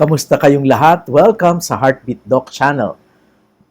Kamusta kayong lahat? Welcome sa Heartbeat Doc Channel.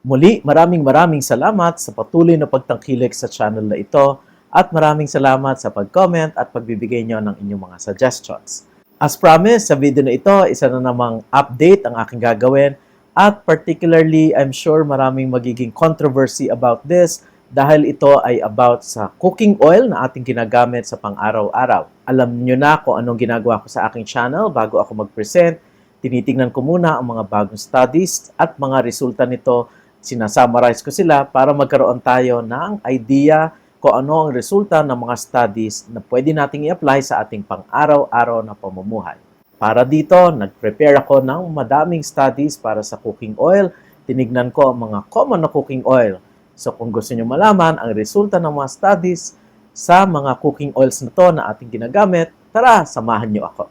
Muli, maraming maraming salamat sa patuloy na pagtangkilik sa channel na ito at maraming salamat sa pag-comment at pagbibigay nyo ng inyong mga suggestions. As promised, sa video na ito, isa na namang update ang aking gagawin at particularly, I'm sure maraming magiging controversy about this dahil ito ay about sa cooking oil na ating ginagamit sa pang-araw-araw. Alam nyo na kung anong ginagawa ko sa aking channel bago ako mag-present. Tinitingnan ko muna ang mga bagong studies at mga resulta nito. Sinasummarize ko sila para magkaroon tayo ng idea kung ano ang resulta ng mga studies na pwede nating i-apply sa ating pang-araw-araw na pamumuhay. Para dito, nag-prepare ako ng madaming studies para sa cooking oil. Tinignan ko ang mga common na cooking oil. So kung gusto nyo malaman ang resulta ng mga studies sa mga cooking oils na to na ating ginagamit, tara, samahan nyo ako.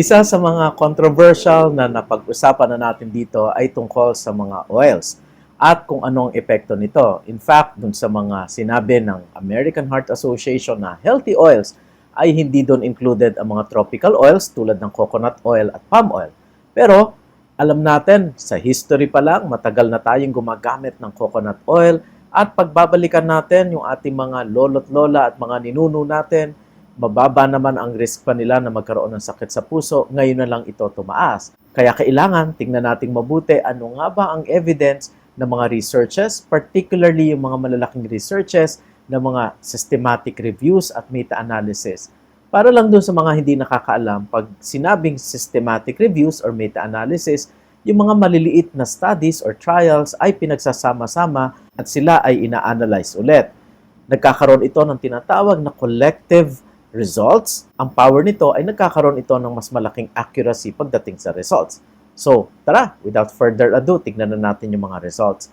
Isa sa mga controversial na napag-usapan na natin dito ay tungkol sa mga oils at kung anong epekto nito. In fact, dun sa mga sinabi ng American Heart Association na healthy oils ay hindi doon included ang mga tropical oils tulad ng coconut oil at palm oil. Pero alam natin, sa history pa lang, matagal na tayong gumagamit ng coconut oil at pagbabalikan natin yung ating mga lolo't lola at mga ninuno natin, mababa naman ang risk pa nila na magkaroon ng sakit sa puso, ngayon na lang ito tumaas. Kaya kailangan tingnan nating mabuti ano nga ba ang evidence ng mga researches, particularly yung mga malalaking researches ng mga systematic reviews at meta-analysis. Para lang dun sa mga hindi nakakaalam, pag sinabing systematic reviews or meta-analysis, yung mga maliliit na studies or trials ay pinagsasama-sama at sila ay ina-analyze ulit. Nagkakaroon ito ng tinatawag na collective results. Ang power nito ay nagkakaroon ito ng mas malaking accuracy pagdating sa results. So, tara, without further ado, tignan na natin yung mga results.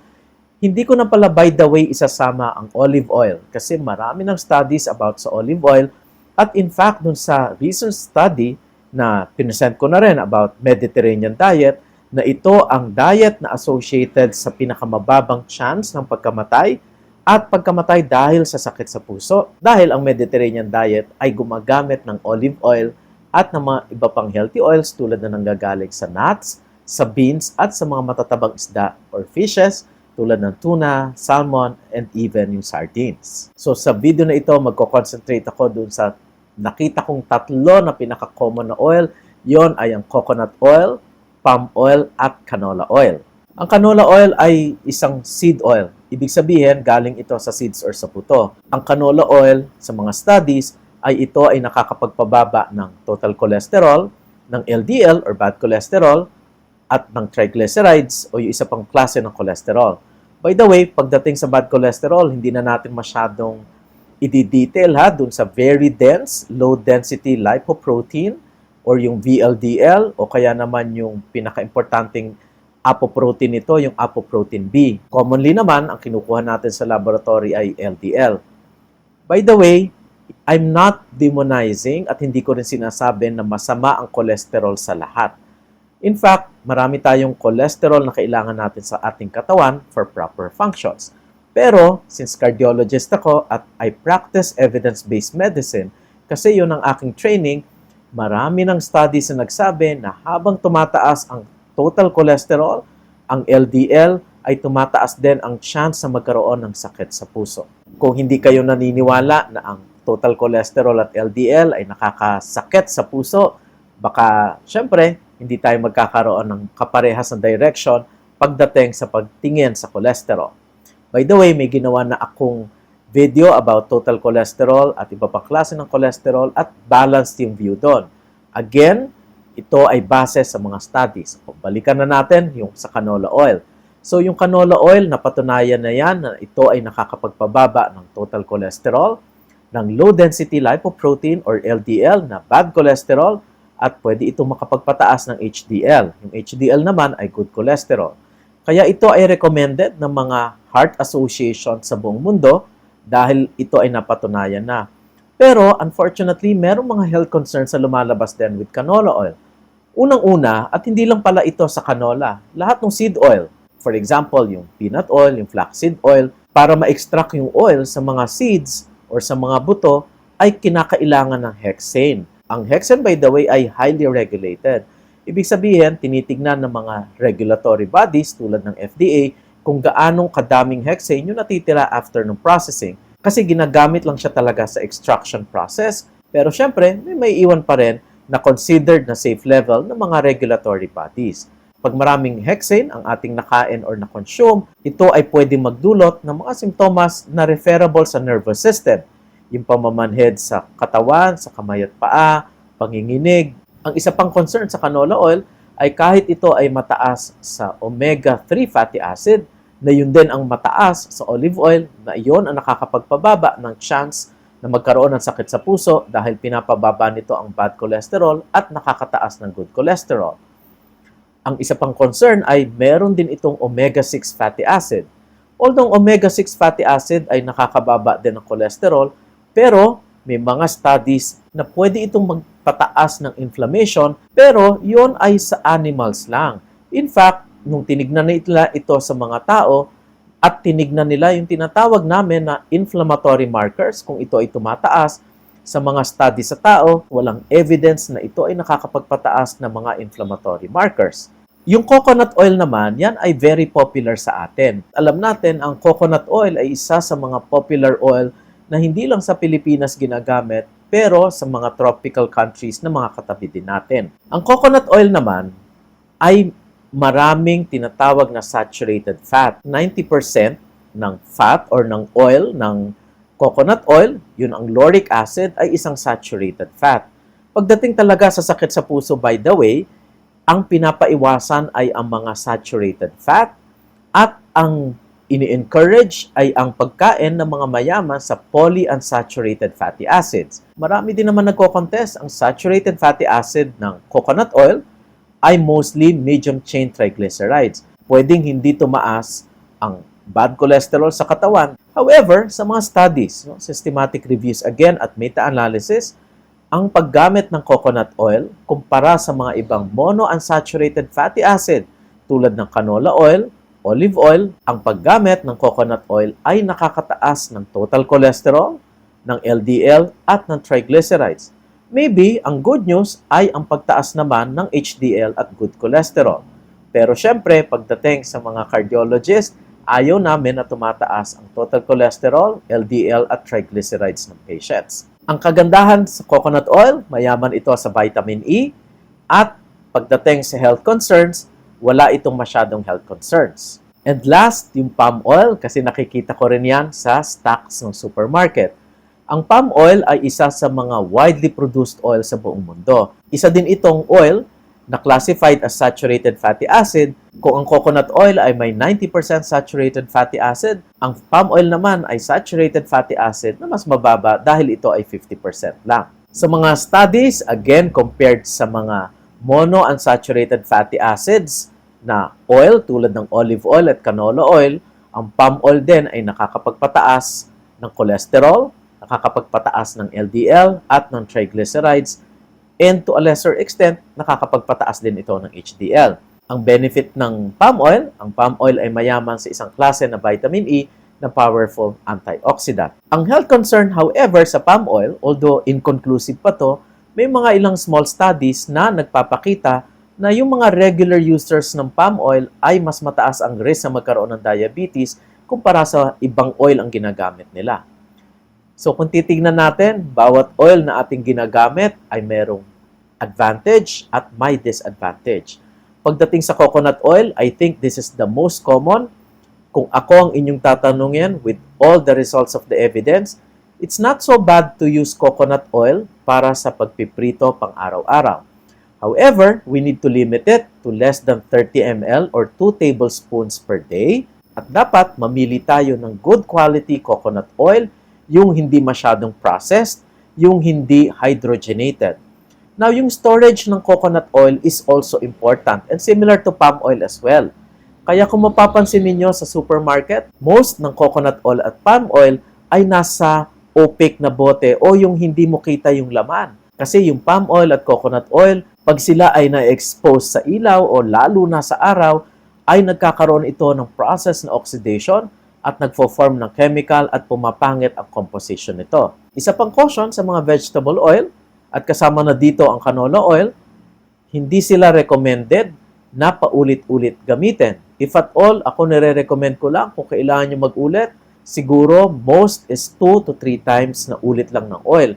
Hindi ko na pala by the way isasama ang olive oil kasi marami ng studies about sa olive oil at in fact, dun sa recent study na pinesent ko na rin about Mediterranean diet, na ito ang diet na associated sa pinakamababang chance ng pagkamatay at pagkamatay dahil sa sakit sa puso. Dahil ang Mediterranean diet ay gumagamit ng olive oil at ng mga iba pang healthy oils tulad na nanggagaling sa nuts, sa beans at sa mga matatabang isda or fishes tulad ng tuna, salmon, and even yung sardines. So sa video na ito, magko-concentrate ako dun sa nakita kong tatlo na pinaka-common na oil. Yon ay ang coconut oil, palm oil, at canola oil. Ang canola oil ay isang seed oil. Ibig sabihin, galing ito sa seeds or sa puto. Ang canola oil, sa mga studies, ay ito ay nakakapagpababa ng total cholesterol, ng LDL or bad cholesterol, at ng triglycerides o yung isa pang klase ng cholesterol. By the way, pagdating sa bad cholesterol, hindi na natin masyadong i-detail ha dun sa very dense, low density lipoprotein or yung VLDL o kaya naman yung pinaka-importanting apoprotein nito, yung apoprotein B. Commonly naman, ang kinukuha natin sa laboratory ay LDL. By the way, I'm not demonizing at hindi ko rin sinasabi na masama ang cholesterol sa lahat. In fact, marami tayong cholesterol na kailangan natin sa ating katawan for proper functions. Pero, since cardiologist ako at I practice evidence-based medicine, kasi yun ang aking training, marami ng studies na nagsabi na habang tumataas ang total cholesterol, ang LDL, ay tumataas din ang chance na magkaroon ng sakit sa puso. Kung hindi kayo naniniwala na ang total cholesterol at LDL ay nakakasakit sa puso, baka, syempre, hindi tayo magkakaroon ng kaparehas na direction pagdating sa pagtingin sa cholesterol. By the way, may ginawa na akong video about total cholesterol at iba pang klase ng cholesterol at balanced yung view doon. Again, ito ay base sa mga studies. Balikan na natin yung sa canola oil. So yung canola oil, napatunayan na yan na ito ay nakakapagpababa ng total cholesterol, ng low density lipoprotein or LDL na bad cholesterol, at pwede itong makapagpataas ng HDL. Yung HDL naman ay good cholesterol. Kaya ito ay recommended ng mga heart association sa buong mundo dahil ito ay napatunayan na. Pero unfortunately, merong mga health concerns sa lumalabas din with canola oil. Unang-una, at hindi lang pala ito sa canola, lahat ng seed oil. For example, yung peanut oil, yung flaxseed oil, para ma-extract yung oil sa mga seeds or sa mga buto, ay kinakailangan ng hexane. Ang hexane, by the way, ay highly regulated. Ibig sabihin, tinitignan ng mga regulatory bodies tulad ng FDA kung gaanong kadaming hexane yung natitira after ng processing. Kasi ginagamit lang siya talaga sa extraction process. Pero syempre, may may iwan pa rin na considered na safe level ng mga regulatory bodies. Pag maraming hexane ang ating nakain or na-consume, ito ay pwede magdulot ng mga simptomas na referable sa nervous system. Yung pamamanhid sa katawan, sa kamay at paa, panginginig. Ang isa pang concern sa canola oil ay kahit ito ay mataas sa omega-3 fatty acid, na yun din ang mataas sa olive oil, na iyon ang nakakapagpababa ng chance na magkaroon ng sakit sa puso dahil pinapababa nito ang bad cholesterol at nakakataas ng good cholesterol. Ang isa pang concern ay meron din itong omega-6 fatty acid. Although omega-6 fatty acid ay nakakababa din ng cholesterol, pero may mga studies na pwede itong magpataas ng inflammation, pero yon ay sa animals lang. In fact, nung tinignan nila ito sa mga tao, at tinignan nila yung tinatawag namin na inflammatory markers, kung ito ay tumataas, sa mga study sa tao, walang evidence na ito ay nakakapagpataas ng mga inflammatory markers. Yung coconut oil naman, yan ay very popular sa atin. Alam natin, ang coconut oil ay isa sa mga popular oil na hindi lang sa Pilipinas ginagamit, pero sa mga tropical countries na mga katabi din natin. Ang coconut oil naman ay maraming tinatawag na saturated fat. 90% ng fat or ng oil ng coconut oil, yun ang lauric acid, ay isang saturated fat. Pagdating talaga sa sakit sa puso, by the way, ang pinapaiwasan ay ang mga saturated fat at ang ini-encourage ay ang pagkain ng mga mayaman sa polyunsaturated fatty acids. Marami din naman nagko-contest ang saturated fatty acid ng coconut oil ay mostly medium chain triglycerides. Pwedeng hindi tumaas ang bad cholesterol sa katawan. However, sa mga studies, no, systematic reviews again at meta-analysis, ang paggamit ng coconut oil kumpara sa mga ibang monounsaturated fatty acid tulad ng canola oil, olive oil, ang paggamit ng coconut oil ay nakakataas ng total cholesterol, ng LDL at ng triglycerides. Maybe, ang good news ay ang pagtaas naman ng HDL at good cholesterol. Pero syempre, pagdating sa mga cardiologist, ayaw namin na tumataas ang total cholesterol, LDL at triglycerides ng patients. Ang kagandahan sa coconut oil, mayaman ito sa vitamin E at pagdating sa health concerns, wala itong masyadong health concerns. And last, yung palm oil kasi nakikita ko rin yan sa stocks ng supermarket. Ang palm oil ay isa sa mga widely produced oil sa buong mundo. Isa din itong oil na classified as saturated fatty acid. Kung ang coconut oil ay may 90% saturated fatty acid, ang palm oil naman ay saturated fatty acid na mas mababa dahil ito ay 50% lang. Sa mga studies, again, compared sa mga monounsaturated fatty acids na oil tulad ng olive oil at canola oil, ang palm oil din ay nakakapagpataas ng cholesterol, nakakapagpataas ng LDL at ng triglycerides, and to a lesser extent, nakakapagpataas din ito ng HDL. Ang benefit ng palm oil, ang palm oil ay mayaman sa isang klase na vitamin E na powerful antioxidant. Ang health concern, however, sa palm oil, although inconclusive pa to, may mga ilang small studies na nagpapakita na yung mga regular users ng palm oil ay mas mataas ang risk na magkaroon ng diabetes kumpara sa ibang oil ang ginagamit nila. So kung titignan natin, bawat oil na ating ginagamit ay merong advantage at may disadvantage. Pagdating sa coconut oil, I think this is the most common. Kung ako ang inyong tatanungin with all the results of the evidence, it's not so bad to use coconut oil para sa pagpiprito pang araw-araw. However, we need to limit it to less than 30 ml or 2 tablespoons per day. At dapat mamili tayo ng good quality coconut oil yung hindi masyadong processed, yung hindi hydrogenated. Now, yung storage ng coconut oil is also important and similar to palm oil as well. Kaya kung mapapansin ninyo sa supermarket, most ng coconut oil at palm oil ay nasa opaque na bote o yung hindi mo kita yung laman. Kasi yung palm oil at coconut oil, pag sila ay na-expose sa ilaw o lalo na sa araw, ay nagkakaroon ito ng process na oxidation at nagfo-form ng chemical at pumapangit ang composition nito. Isa pang caution sa mga vegetable oil at kasama na dito ang canola oil, hindi sila recommended na paulit-ulit gamitin. If at all, ako nire-recommend ko lang kung kailangan nyo mag-ulit, siguro most is 2 to 3 times na ulit lang ng oil.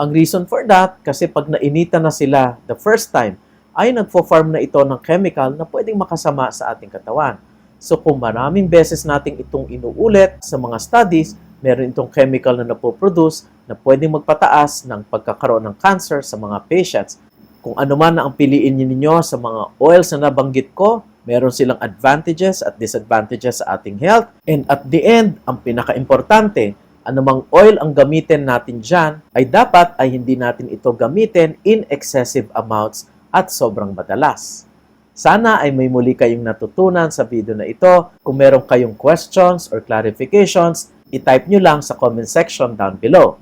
Ang reason for that, kasi pag nainita na sila the first time, ay nagfo-form na ito ng chemical na pwedeng makasama sa ating katawan. So kung maraming beses nating itong inuulit sa mga studies, meron itong chemical na napoproduce na pwedeng magpataas ng pagkakaroon ng cancer sa mga patients. Kung ano man ang piliin ninyo sa mga oils na nabanggit ko, meron silang advantages at disadvantages sa ating health. And at the end, ang pinaka-importante, anumang oil ang gamitin natin dyan, ay dapat ay hindi natin ito gamitin in excessive amounts at sobrang madalas. Sana ay may muli kayong natutunan sa video na ito. Kung meron kayong questions or clarifications, i-type nyo lang sa comment section down below.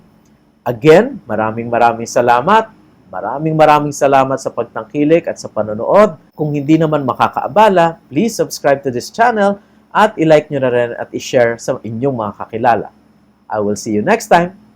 Again, maraming maraming salamat. Maraming maraming salamat sa pagtangkilik at sa panonood. Kung hindi naman makakaabala, please subscribe to this channel at i-like nyo na rin at i-share sa inyong mga kakilala. I will see you next time.